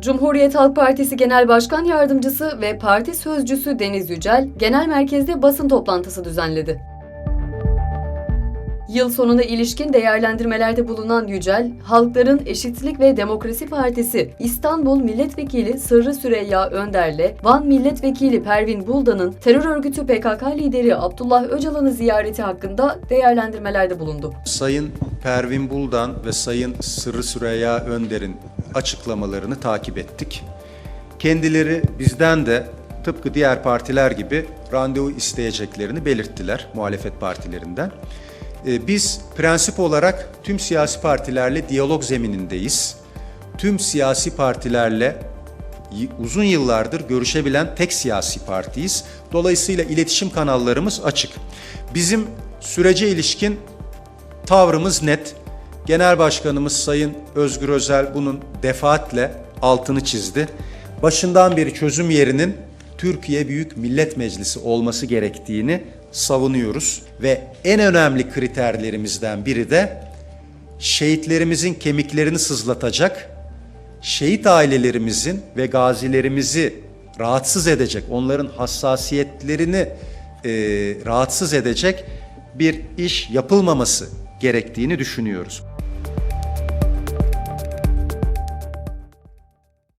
Cumhuriyet Halk Partisi Genel Başkan Yardımcısı ve parti sözcüsü Deniz Yücel, genel merkezde basın toplantısı düzenledi. Yıl sonuna ilişkin değerlendirmelerde bulunan Yücel, Halkların Eşitlik ve Demokrasi Partisi İstanbul Milletvekili Sırrı Süreyya Önder'le Van Milletvekili Pervin Buldan'ın terör örgütü PKK lideri Abdullah Öcalan'ı ziyareti hakkında değerlendirmelerde bulundu. Sayın Pervin Buldan ve Sayın Sırrı Süreyya Önder'in açıklamalarını takip ettik. Kendileri bizden de tıpkı diğer partiler gibi randevu isteyeceklerini belirttiler muhalefet partilerinden. Ee, Biz prensip olarak tüm siyasi partilerle diyalog zeminindeyiz. Tüm siyasi partilerle uzun yıllardır görüşebilen tek siyasi partiyiz. Dolayısıyla iletişim kanallarımız açık. Bizim sürece ilişkin Tavrımız net. Genel Başkanımız Sayın Özgür Özel bunun defaatle altını çizdi. Başından beri çözüm yerinin Türkiye Büyük Millet Meclisi olması gerektiğini savunuyoruz ve en önemli kriterlerimizden biri de şehitlerimizin kemiklerini sızlatacak, şehit ailelerimizin ve gazilerimizi rahatsız edecek, onların hassasiyetlerini e, rahatsız edecek bir iş yapılmaması gerektiğini düşünüyoruz.